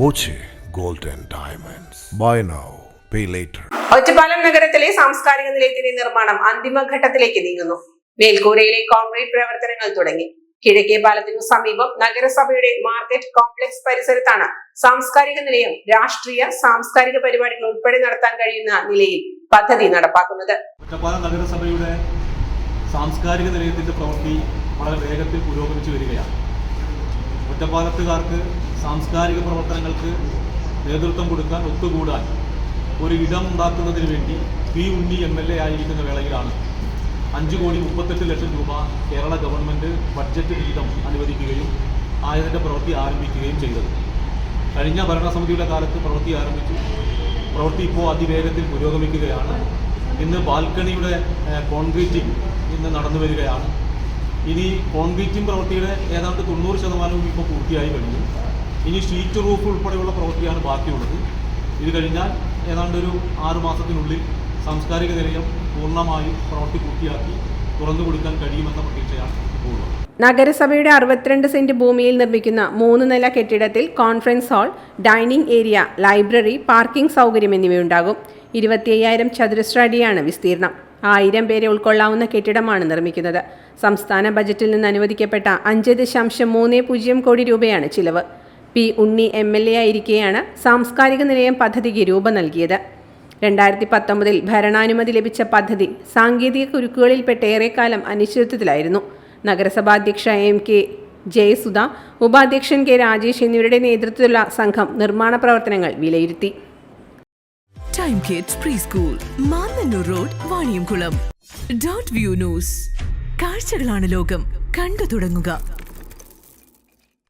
Boche gold and diamonds. Buy now pay later Ottapalam നഗരത്തിലെ സാംസ്കാരിക നിലയത്തിന്റെ നിർമ്മാണം അന്തിമഘട്ടത്തിലേക്ക് നീങ്ങുന്നു. മേൽക്കൂരയിലെ കോൺക്രീറ്റ് പ്രവർത്തനങ്ങൾ തുടങ്ങി. കിഴക്കേ പാലത്തിനു സമീപം നഗരസഭയുടെ മാർക്കറ്റ് കോംപ്ലക്സ് പരിസരത്താണ് സാംസ്കാരിക നിലയം രാഷ്ട്രീയ സാംസ്കാരിക പരിപാടികൾ ഉൾപ്പെടെ നടത്താൻ കഴിയുന്ന നിലയിൽ പദ്ധതി നടപ്പാക്കുന്നത്. ഒറ്റപ്പാലം നഗരസഭയുടെ സാംസ്കാരിക നിലയത്തിന്റെ പ്രവൃത്തി വളരെ വേഗത്തിൽ പുരോഗമിച്ചു വരികയാണ്. ഒറ്റപ്പാലത്തുകാർക്ക് സാംസ്കാരിക പ്രവർത്തനങ്ങൾക്ക് നേതൃത്വം കൊടുക്കാൻ ഒത്തുകൂടാൻ ഒരു ഇടം ഉണ്ടാക്കുന്നതിന് വേണ്ടി P Unni M L A ആയിരിക്കുന്ന വേളയിലാണ് അഞ്ച് കോടി മുപ്പത്തെട്ട് ലക്ഷം രൂപ കേരള ഗവൺമെന്റ് ബഡ്ജറ്റ് വിഹിതം അനുവദിക്കുകയും ആയതിന്റെ പ്രവൃത്തി ആരംഭിക്കുകയും ചെയ്തത്. കഴിഞ്ഞ ഭരണസമിതിയുടെ കാലത്ത് പ്രവൃത്തി ആരംഭിച്ചു. പ്രവൃത്തി ഇപ്പോൾ അതിവേഗത്തിൽ പുരോഗമിക്കുകയാണ്. ഇന്ന് ബാൽക്കണിയുടെ കോൺക്രീറ്റിംഗ് ഇന്ന് നടന്നു വരികയാണ്. ഇനി കോൺക്രീറ്റിംഗ് പ്രവൃത്തിയുടെ ഏതാണ്ട് തൊണ്ണൂറ് ശതമാനവും ഇപ്പോൾ പൂർത്തിയായി കഴിഞ്ഞു. ഇനി ഷീറ്റ് റൂഫ് ഉൾപ്പെടെയുള്ള പ്രവൃത്തിയാണ് ബാക്കിയുള്ളത്. ഇത് കഴിഞ്ഞാൽ ഏതാണ്ട് ഒരു ആറു മാസത്തിനുള്ളിൽ സാംസ്കാരിക നിലയം പൂർണമായും പ്രവൃത്തി പൂർത്തിയാക്കി തുറന്നു കൊടുക്കാൻ കഴിയുമെന്ന പ്രതീക്ഷയാണ് ഉള്ളത്. നഗരസഭയുടെ അറുപത്തിരണ്ട് സെന്റ് ഭൂമിയിൽ നിർമ്മിക്കുന്ന മൂന്ന് നില കെട്ടിടത്തിൽ conference hall dining area library parking സൗകര്യം എന്നിവയുണ്ടാകും. ഇരുപത്തിയ്യായിരം ചതുരശ്ര അടിയാണ് വിസ്തീർണം. ആയിരം പേരെ ഉൾക്കൊള്ളാവുന്ന കെട്ടിടമാണ് നിർമ്മിക്കുന്നത്. സംസ്ഥാന ബജറ്റിൽ നിന്ന് അനുവദിക്കപ്പെട്ട അഞ്ച് ദശാംശം മൂന്ന് പൂജ്യം കോടി രൂപയാണ് ചിലവ്. P Unni M L A ആയിരിക്കെയാണ് സാംസ്കാരിക നിലയം പദ്ധതിക്ക് രൂപം നൽകിയത്. രണ്ടായിരത്തി പത്തൊമ്പതിൽ ഭരണാനുമതി ലഭിച്ച പദ്ധതി സാങ്കേതിക കുരുക്കുകളിൽപ്പെട്ട് ഏറെക്കാലം അനിശ്ചിതത്വത്തിലായിരുന്നു. നഗരസഭാധ്യക്ഷ എം കെ ജയസുധ ഉപാധ്യക്ഷൻ കെ രാജേഷ് എന്നിവരുടെ നേതൃത്വത്തിലുള്ള സംഘം നിർമ്മാണ പ്രവർത്തനങ്ങൾ വിലയിരുത്തി. Time kids pre school road Vaniyamkulam dot view news കാഴ്ചകളാണ് ലോകം. കണ്ടു തുടങ്ങുക.